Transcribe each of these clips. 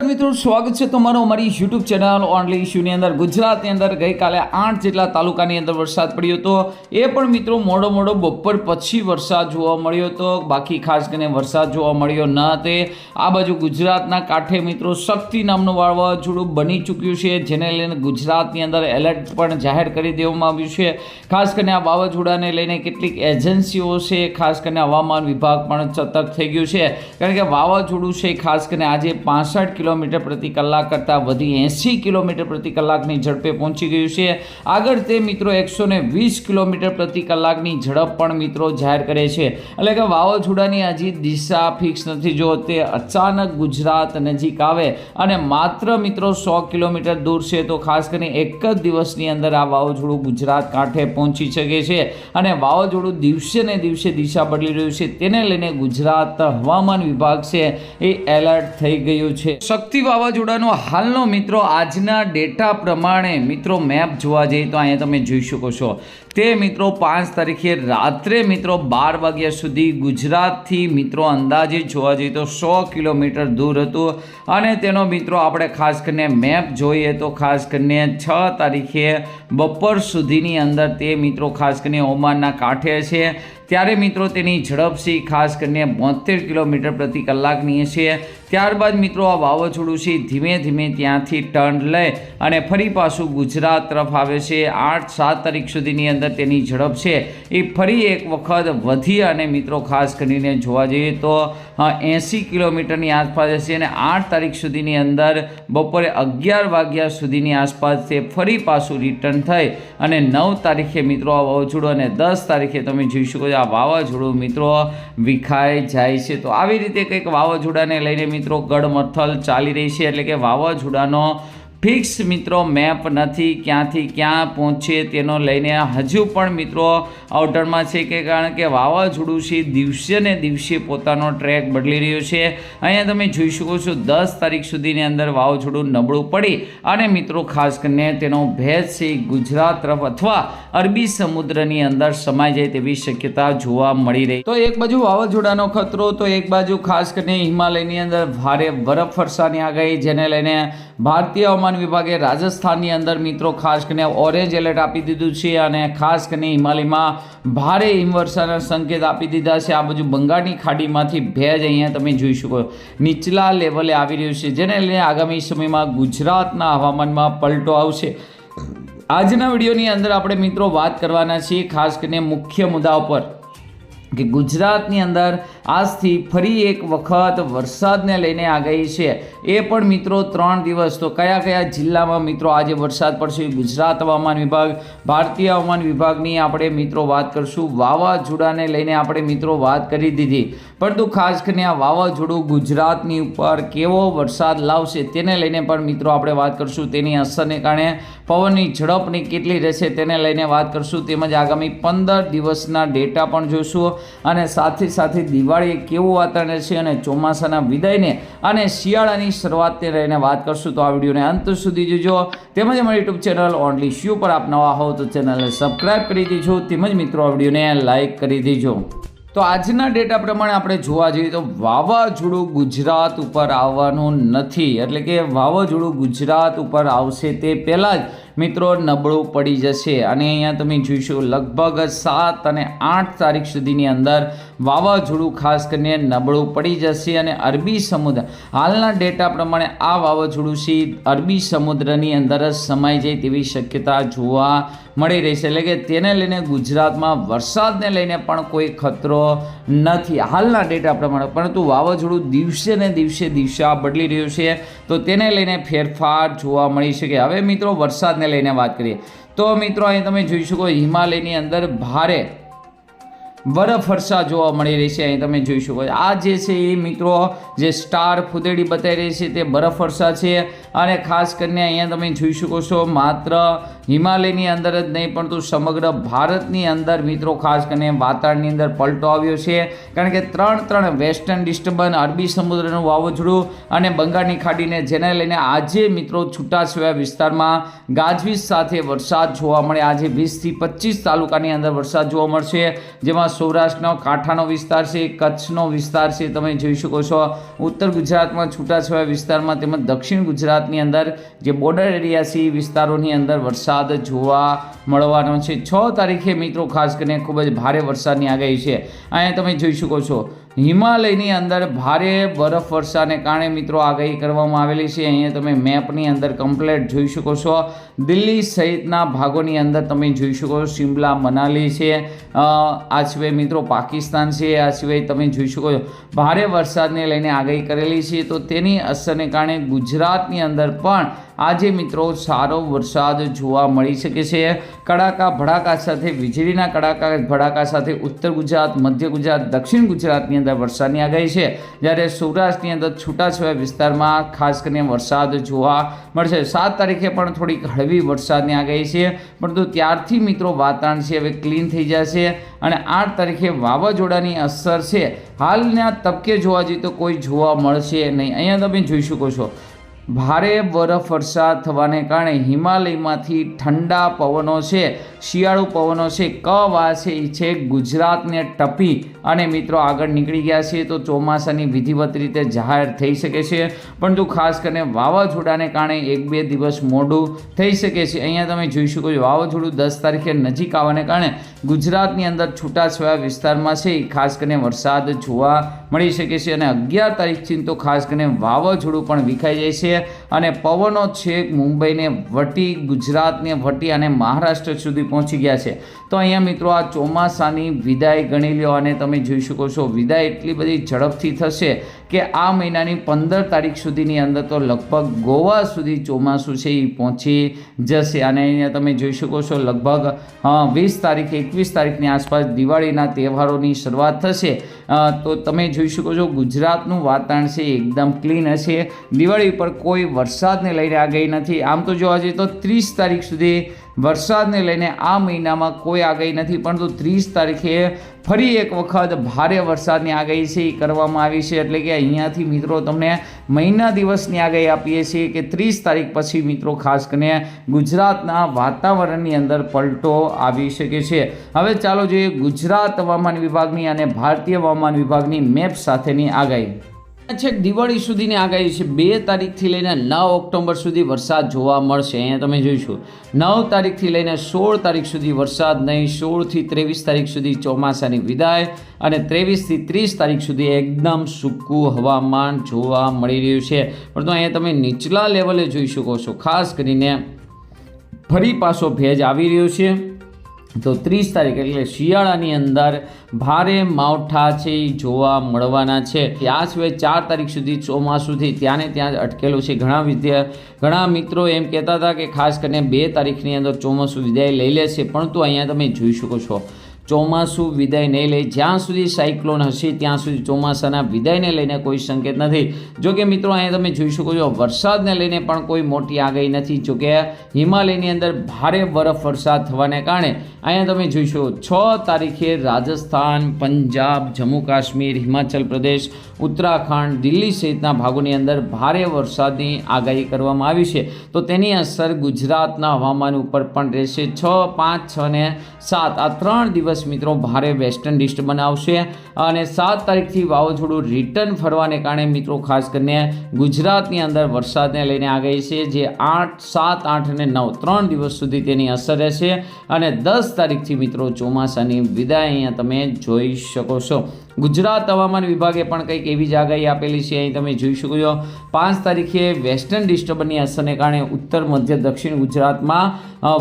મિત્રો, સ્વાગત છે તમારું અમારી યુટ્યુબ ચેનલ ઓનલી ઇશ્યુની અંદર. ગુજરાતની અંદર ગઈકાલે આઠ જેટલા તાલુકાની અંદર વરસાદ પડ્યો હતો. એ પણ મિત્રો, મોડો મોડો બપોર પછી વરસાદ જોવા મળ્યો હતો. બાકી ખાસ કરીને વરસાદ જોવા મળ્યો ન તે. આ બાજુ ગુજરાતના કાંઠે મિત્રો, શક્તિ નામનું વાવાઝોડું બની ચૂક્યું છે, જેને લઈને ગુજરાતની અંદર એલર્ટ પણ જાહેર કરી દેવામાં આવ્યું છે. ખાસ કરીને આ વાવાઝોડાને લઈને કેટલીક એજન્સીઓ છે, ખાસ કરીને હવામાન વિભાગ પણ સતર્ક થઈ ગયું છે. કારણ કે વાવાઝોડું છે, ખાસ કરીને આજે પાસઠ કિલોમીટર પ્રતિ કલાક કરતાં વધી એંસી કિલોમીટર પ્રતિ કલાકની ઝડપે પહોંચી ગયું છે. આગળ તે મિત્રો એકસો ને વીસ કિલોમીટર પ્રતિ કલાકની ઝડપ પણ મિત્રો જાહેર કરે છે. એટલે કે વાવાઝોડાની હજી દિશા ફિક્સ નથી. જો તે અચાનક ગુજરાત નજીક આવે અને માત્ર મિત્રો સો કિલોમીટર દૂર છે, તો ખાસ કરીને એક જ દિવસની અંદર આ વાવાઝોડું ગુજરાત કાંઠે પહોંચી શકે છે અને વાવાઝોડું દિવસે ને દિવસે દિશા બદલી રહ્યું છે. તેને લઈને ગુજરાત હવામાન વિભાગ છે એ એલર્ટ થઈ ગયું છે. શક્તિ વાવાઝોડાનો હાલનો મિત્રો આજના ડેટા પ્રમાણે મિત્રો મેપ જોવા જઈએ તો અહીંયા તમે જોઈ શકો છો. તે મિત્રો પાંચ તારીખે રાત્રે મિત્રો બાર વાગ્યા સુધી ગુજરાતથી મિત્રો અંદાજે જોવા જઈએ તો સો કિલોમીટર દૂર હતું. અને તેનો મિત્રો આપણે ખાસ કરીને મેપ જોઈએ તો ખાસ કરીને છ તારીખે બપોર સુધીની અંદર તે મિત્રો ખાસ કરીને ઓમાનના કાંઠે છે. ત્યારે મિત્રો તેની ઝડપ છે ખાસ કરીને બોતેર કિલોમીટર પ્રતિ કલાકની છે ત્યારબાદ મિત્રો આ વાવાઝોડું છે ધીમે ધીમે ત્યાંથી ટર્ન લે અને ફરી પાછું ગુજરાત તરફ આવે છે. આઠ સાત તારીખ સુધીની અંદર તેની ઝડપ છે. એ ફરી એક વખત વધી અને મિત્રો ખાસ કરીને જોવા જઈએ તો એંસી કિલોમીટરની આસપાસ હશે અને આઠ તારીખ સુધીની અંદર બપોરે અગિયાર વાગ્યા સુધીની આસપાસ તે ફરી પાછું રિટર્ન થઈ અને નવ તારીખે મિત્રો આ વાવાઝોડું અને દસ તારીખે તમે જોઈ શકો છો આ વાવાઝોડું મિત્રો વિખાઈ જાય છે. તો આવી રીતે કંઈક વાવાઝોડાને લઈને મિત્રો ગડમથલ ચાલી રહી છે. એટલે કે વાવાઝોડાનો ફિક્સ મિત્રો મેપ નથી ક્યાંથી ક્યાં પહોંચે તેનો લઈને હજુ પણ મિત્રો આઉટરમાં છે કે કારણ કે વાવાઝોડું છે દિવસે ને દિવસે પોતાનો ટ્રેક બદલી રહ્યો છે. અહીંયા તમે જોઈ શકો છો દસ તારીખ સુધીની અંદર વાવાઝોડું નબળું પડી અને મિત્રો ખાસ કરીને તેનો ભેદ છે ગુજરાત તરફ અથવા અરબી સમુદ્રની અંદર સમાઈ જાય તેવી શક્યતા જોવા મળી રહી. તો એક બાજુ વાવાઝોડાનો ખતરો, તો એક બાજુ ખાસ કરીને હિમાલયની અંદર ભારે બરફ વર્ષાની આગાહી જેને લઈને ભારતીય હવામાન વિભાગે રાજસ્થાનની અંદર મિત્રો ખાસ કરીને ઓરેન્જ એલર્ટ આપી દીધું છે અને ખાસ કરીને હિમાલયમાં ભારે હિમવર્ષાના સંકેત આપી દીધા છે. આ બાજુ બંગાળની ખાડીમાંથી ભેજ અહીંયા તમે જોઈ શકો નીચલા લેવલે આવી રહ્યું છે, જેને લઈને આગામી સમયમાં ગુજરાતના હવામાનમાં પલટો આવશે. આજના વિડીયોની અંદર આપણે મિત્રો વાત કરવાના છીએ ખાસ કરીને મુખ્ય મુદ્દા ઉપર કે ગુજરાતની અંદર આજથી ફરી એક વખત વરસાદને લઈને આગાહી છે. એ પણ મિત્રો ત્રણ દિવસ. તો કયા કયા જિલ્લામાં મિત્રો આજે વરસાદ પડશે? ગુજરાત હવામાન વિભાગ, ભારતીય હવામાન વિભાગની આપણે મિત્રો વાત કરશું. વાવાઝોડાને લઈને આપણે મિત્રો વાત કરી દીધી. પરંતુ ખાસ કરીને આ વાવાઝોડું ગુજરાતની ઉપર કેવો વરસાદ લાવશે તેને લઈને પણ મિત્રો આપણે વાત કરશું. તેની અસરને કારણે પવનની ઝડપની કેટલી રહેશે તેને લઈને વાત કરશું. તેમજ આગામી પંદર દિવસના ડેટા પણ જોઈશું અને સાથે સાથે દિવાળી કેવું વાતાવરણ રહેશે અને ચોમાસાના વિદાયને અને શિયાળાની શરૂઆતને રહીને વાત કરશું, તો આ વિડીયોને અંત સુધી જોજો. તેમજ અમારી યુટ્યુબ ચેનલ ઓનલી શ્યુ પર આપ નવા હોવ તો ચેનલને સબસ્ક્રાઈબ કરી દેજો, તેમજ મિત્રો, આ વિડીયોને લાઇક કરી દેજો. તો આજના ડેટા પ્રમાણે આપણે જોવા જઈએ તો વાવાઝોડું ગુજરાત ઉપર આવવાનું નથી. એટલે કે વાવાઝોડું ગુજરાત ઉપર આવશે તે પહેલાં જ મિત્રો, નબળું પડી જશે અને અહીંયા તમે જોઈશું, લગભગ સાત અને આઠ તારીખ સુધીની અંદર વાવાઝોડું ખાસ કરીને નબળું પડી જશે અને અરબી સમુદ્ર, હાલના ડેટા પ્રમાણે આ વાવાઝોડું છે અરબી સમુદ્રની અંદર જ સમાઈ જાય તેવી શક્યતા જોવા મળી રહી છે. એટલે કે તેને લઈને ગુજરાતમાં વરસાદને લઈને પણ કોઈ ખતરો નથી હાલના ડેટા પ્રમાણે, પરંતુ વાવાઝોડું દિવસે ને દિવસે દિશા બદલી રહ્યું છે. તો તેને લઈને ફેરફાર જોવા મળી શકે. હવે મિત્રો, વરસાદને લઈને વાત કરીએ. તો મિત્રો, અહીં તમે જોઈ શકો હિમાલયની અંદર ભારે બરફ વર્ષા જોવા મળી રહી છે. અહીં તમે જોઈ શકો આ જે છે એ મિત્રો, જે સ્ટાર ફૂદેડી બતાવી રહી છે, તે બરફ વર્ષા છે. અને ખાસ કરીને અહીંયા તમે જોઈ શકો છો માત્ર હિમાલયની અંદર જ નહીં, પરંતુ સમગ્ર ભારતની અંદર મિત્રો, ખાસ કરીને વાતાવરણની અંદર પલટો આવ્યો છે. કારણ કે ત્રણ ત્રણ વેસ્ટર્ન ડિસ્ટર્બન્સ, અરબી સમુદ્રનું વાવાઝોડું અને બંગાળની ખાડીને, જેને લઈને આજે મિત્રો છૂટાછવાયા વિસ્તારમાં ગાજવીજ સાથે વરસાદ જોવા મળે. આજે વીસથી પચીસ તાલુકાની અંદર વરસાદ જોવા મળશે, જેમાં સૌરાષ્ટ્રનો, કાંઠાનો વિસ્તાર છે, કચ્છનો વિસ્તાર છે, તમે જોઈ શકો છો. ઉત્તર ગુજરાતમાં છૂટાછવાયા વિસ્તારમાં તેમજ દક્ષિણ ગુજરાતની અંદર જે બોર્ડર એરિયા છે, એ વિસ્તારોની અંદર વરસાદ જોવા મળવાનો છે. છ તારીખે મિત્રો, ખાસ કરીને ખૂબ જ ભારે વરસાદની આગાહી છે. અહીંયા તમે જોઈ શકો છો, હિમાલયની અંદર ભારે બરફ વર્ષાને કારણે મિત્રો આગાહી કરવામાં આવેલી છે. અહીંયા તમે મેપની અંદર કમ્પ્લેટ જોઈ શકો છો. દિલ્હી સહિતના ભાગોની અંદર તમે જોઈ શકો શિમલા, મનાલી છે આ સિવાય મિત્રો પાકિસ્તાન છે, આ સિવાય તમે જોઈ શકો ભારે વરસાદને લઈને આગાહી કરેલી છે. તો તેની અસરને કારણે ગુજરાતની અંદર પણ આજે મિત્રો સારો વરસાદ જોવા મળી શકે છે. કડાકા, ભડાકા સાથે, વીજળીના કડાકા, ભડાકા સાથે ઉત્તર ગુજરાત, મધ્ય ગુજરાત, દક્ષિણ ગુજરાતની અંદર વરસાદની આગાહી છે. જ્યારે સૌરાષ્ટ્રની અંદર છૂટાછવાયા વિસ્તારમાં ખાસ કરીને વરસાદ જોવા મળશે. સાત તારીખે પણ થોડીક હળવી વરસાદની આગાહી છે. પરંતુ ત્યારથી મિત્રો વાતાવરણ છે હવે ક્લીન થઈ જશે અને આઠ તારીખે વાવાઝોડાની અસર છે. હાલના તબકે જોવા જઈએ તો કોઈ જોવા મળશે નહીં. અહીંયા તમે જોઈ શકો છો ભારે બરફ વરસાદ થવાને કારણે હિમાલયમાંથી ઠંડા પવનો છે, શિયાળુ પવનો છે કવા છે એ છે, ગુજરાતને ટપી અને મિત્રો આગળ નીકળી ગયા છે તો ચોમાસાની વિધિવત રીતે જાહેર થઈ શકે છે. પરંતુ ખાસ કરીને વાવાઝોડાને કારણે એક બે દિવસ મોડું થઈ શકે છે. અહીંયા તમે જોઈ શકો છો, વાવાઝોડું દસ તારીખે નજીક આવવાને કારણે ગુજરાતની અંદર છૂટાછવાયા વિસ્તારમાં છે. એ ખાસ કરીને વરસાદ જોવા મળી શકે છે અને અગિયાર તારીખથી તો ખાસ કરીને વાવાઝોડું પણ વિખાઈ જાય છે. અને પવનો છેક મુંબઈને વટી ગુજરાતને વટી અને મહારાષ્ટ્ર સુધી પહોંચી ગયા છે. તો અહીંયા મિત્રો આ ચોમાસાની વિદાય ગણી લ્યો અને તમે જોઈ શકો છો, વિદાય એટલી બધી ઝડપથી થશે કે આ મહિનાની પંદર તારીખ સુધીની અંદર તો લગભગ ગોવા સુધી ચોમાસું છે એ પહોંચી જશે. અને અહીંયા તમે જોઈ શકો છો, લગભગ વીસ તારીખ, એકવીસ તારીખની આસપાસ દિવાળીના તહેવારોની શરૂઆત થશે. તો તમે જોઈ શકો છો, ગુજરાતનું વાતાવરણ છે એકદમ ક્લીન હશે. દિવાળી પર કોઈ વરસાદને લઈને આ ગઈ નથી. આમ તો જોવા જઈએ તો ત્રીસ તારીખ સુધી વરસાદને લઈને આ મહિનામાં કોઈ આગાહી નથી, પરંતુ ત્રીસ તારીખે ફરી એક વખત ભારે વરસાદની આગાહી છે, એ કરવામાં આવી છે. એટલે કે અહીંયાથી મિત્રો તમને મહિના દિવસની આગાહી આપીએ છીએ કે ત્રીસ તારીખ પછી મિત્રો ખાસ કરીને ગુજરાતના વાતાવરણની અંદર પલટો આવી શકે છે. હવે ચાલો જોઈએ ગુજરાત હવામાન વિભાગની અને ભારતીય હવામાન વિભાગની મેપ સાથેની આગાહી. છેક દિવાળી સુધીની આગાહી છે? બે તારીખથી લઈને નવ ઓક્ટોબર સુધી વરસાદ જોવા મળશે. અહીંયા તમે જોઈશું. નવ તારીખથી લઈને સોળ તારીખ સુધી વરસાદ નહીં, સોળથી ત્રેવીસ તારીખ સુધી ચોમાસાની વિદાય અને ત્રેવીસથી ત્રીસ તારીખ સુધી એકદમ સૂકું હવામાન જોવા મળી રહ્યું છે. પરંતુ અહીંયા તમે નીચલા લેવલે જોઈ શકો છો. ખાસ કરીને ફરી પાછો ભેજ આવી રહ્યો છે. તો ત્રીસ તારીખ એટલે શિયાળાની અંદર ભારે માવઠા છે એ જોવા મળવાના છે. આ સિવાય ચાર તારીખ સુધી ચોમાસુથી ત્યાં ને ત્યાં અટકેલું છે. ઘણા વિદ્યા, ઘણા મિત્રો એમ કહેતા હતા કે ખાસ કરીને બે તારીખની અંદર ચોમાસું વિદાય લઈ લેશે પરંતુ અહીંયા તમે જોઈ શકો છો. ચોમાસું વિદાય નહીં લે. જ્યાં સુધી સાયક્લોન હશે, ત્યાં સુધી ચોમાસાના વિદાયને લઈને કોઈ સંકેત નથી. જો કે મિત્રો, અહીંયા તમે જોઈ શકો છો, વરસાદને લઈને પણ કોઈ મોટી આગાહી નથી. જો કે હિમાલયની અંદર ભારે બરફ વરસાદ થવાને કારણે અહીંયા તમે જોઈશો છ તારીખે રાજસ્થાન, પંજાબ, જમ્મુ કાશ્મીર, હિમાચલ પ્રદેશ, ઉત્તરાખંડ, દિલ્હી સહિતના ભાગોની અંદર ભારે વરસાદની આગાહી કરવામાં આવી છે. તો તેની અસર ગુજરાતના હવામાન ઉપર પણ રહેશે. છ, પાંચ, છ ને સાત, આ ત્રણ દિવસ મિત્રો ભારે વેસ્ટર્ન ડિસ્ટર્બન્સ આવશે અને સાત તારીખથી વાવાઝોડું રિટર્ન ફરવાને કારણે મિત્રો ખાસ કરીને ગુજરાતની અંદર વરસાદને લઈને આગાહી છે જે આઠ, સાત, આઠ અને નવ, ત્રણ દિવસ સુધી તેની અસર રહેશે અને દસ તારીખથી મિત્રો ચોમાસાની વિદાય અહીંયા તમે જોઈ શકો છો. ગુજરાત હવામાન વિભાગે પણ કંઈક એવી જ આગાહી આપેલી છે, અહીં તમે જોઈ શકો છો. પાંચ તારીખે વેસ્ટર્ન ડિસ્ટર્બન્સની અસરને કારણે ઉત્તર, મધ્ય, દક્ષિણ ગુજરાતમાં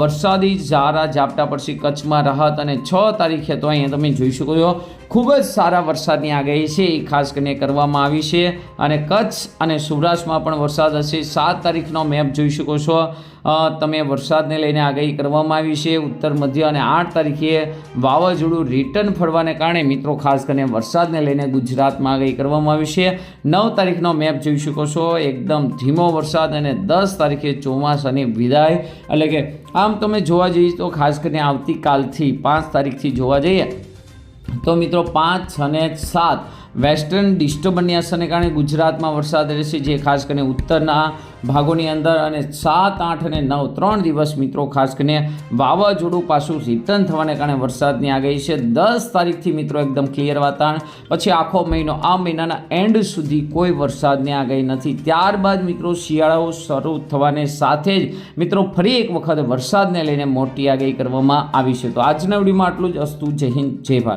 વરસાદી ઝારા ઝાપટા પડશે, કચ્છમાં રાહત અને છ તારીખે તો અહીંયા તમે જોઈ શકો છો, ખૂબ જ સારા વરસાદની આગાહી છે, એ ખાસ કરીને કરવામાં આવી છે. અને કચ્છ અને સૌરાષ્ટ્રમાં પણ વરસાદ હશે. સાત તારીખનો મેપ જોઈ શકો છો. તમે વરસાદને લઈને આગાહી કરવામાં આવી છે. ઉત્તર, મધ્ય અને આઠ તારીખે વાવાઝોડું રિટર્ન ફરવાને કારણે મિત્રો, ખાસ કરીને વરસાદને લઈને ગુજરાતમાં આગાહી કરવામાં આવી છે. નવ તારીખનો મેપ જોઈ શકો છો. એકદમ ધીમો વરસાદ અને દસ તારીખે ચોમાસાની વિદાય. એટલે કે આમ તમે જોવા જઈએ તો ખાસ કરીને આવતીકાલથી પાંચ તારીખથી જોવા જઈએ તો મિત્રો, પાંચ અને સાત વેસ્ટર્ન ડિસ્ટર્બન્સને કારણે ગુજરાતમાં વરસાદ રહેશે, જે ખાસ કરીને ઉત્તરના ભાગોની અંદર અને સાત, આઠ અને નવ, ત્રણ દિવસ મિત્રો ખાસ કરીને વાવાઝોડું પાછું રિટર્ન થવાને કારણે વરસાદની આગાહી છે. દસ તારીખથી મિત્રો એકદમ ક્લિયર વાતાવરણ. પછી આખો મહિનો, આ મહિનાના એન્ડ સુધી કોઈ વરસાદની આગાહી નથી. ત્યારબાદ મિત્રો શિયાળાઓ શરૂ થવાને સાથે જ મિત્રો ફરી એક વખત વરસાદને લઈને મોટી આગાહી કરવામાં આવી છે. તો આજના વિડીયોમાં આટલું જ. અસ્તુ, જય હિન્દ, જય ભારત.